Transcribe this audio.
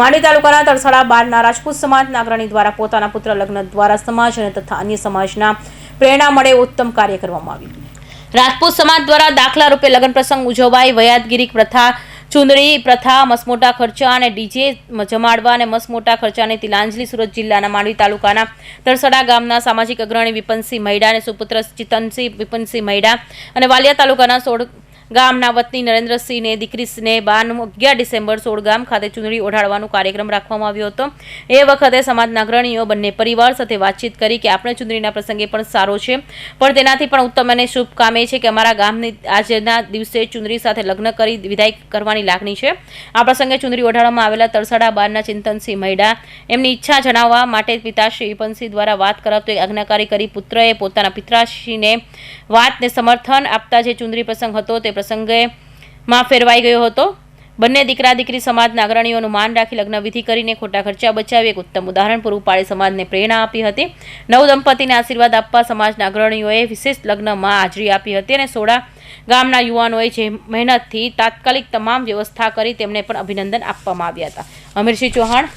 માંડવી તાલુકાના તરસાડા બારના રાજપૂત સમાજના અગ્રણી દ્વારા પોતાના પુત્ર લગ્ન દ્વારા સમાજ અને તથા અન્ય સમાજના પ્રેરણા મળે ઉત્તમ કાર્ય કરવામાં આવ્યું. રાજપૂત સમાજ દ્વારા દાખલા રૂપે લગ્ન પ્રસંગ ઉજવાય, વયાદગીરી પ્રથા, ચુંદડી પ્રથા મસમોટા ખર્ચા અને ડીજે જમાડવા અને મસમોટા ખર્ચાની તિલાંજલિ સુરત જિલ્લાના માંડવી તાલુકાના તરસડા ગામના સામાજિક અગ્રણી વિપનસિંહ મૈડા અને સુપુત્ર ચિતનસિંહ વિપનસિંહ મૈડા અને વાલિયા તાલુકાના સોળ ગામના વતની નરેન્દ્રસિંહને, દીકરીને બારનું અગિયાર ડિસેમ્બર સોળ ગામ ખાતે ચૂંટણી ઓઢાડવાનો કાર્યક્રમ રાખવામાં આવ્યો હતો. એ વખતે સમાજના અગ્રણીઓ બંને પરિવાર સાથે વાતચીત કરી કે આપણે ચૂંટણીના પ્રસંગે પણ સારો છે. પણ તેનાથી પણ ઉત્તમ અને શુભ કામે છે કે અમારા ગામની આજના દિવસે ચૂંટણી સાથે લગ્ન કરી વિદાય કરવાની લાગણી છે. આ પ્રસંગે ચૂંટણી ઓઢાડવામાં આવેલા તરસાડા બારના ચિંતનસિંહ મૈડા એમની ઈચ્છા જણાવવા માટે પિતાશ્રી વિપનસિંહ દ્વારા વાત કરાવતો એક આજ્ઞાકારી કરી પુત્રએ પોતાના પિતાશ્રીને વાતને સમર્થન આપતા જે ચૂંટણી પ્રસંગ હતો તે પ્રસંગે માં ફેરવાઈ ગયો હતો. બંને દીકરા દીકરી સમાજના અગ્રણીઓનું માન રાખી લગ્ન વિધિ કરીને ખોટા ખર્ચા બચાવી એક ઉત્તમ ઉદાહરણ પૂરું પાડી સમાજને પ્રેરણા આપી હતી. નવ દંપતીને આશીર્વાદ આપવા સમાજના અગ્રણીઓએ વિશેષ લગ્નમાં હાજરી આપી હતી અને સોડા ગામના યુવાનોએ જે મહેનતથી તાત્કાલિક તમામ વ્યવસ્થા કરી તેમને પણ અભિનંદન આપવામાં આવ્યા હતા. અમીરસિંહ ચૌહાણ.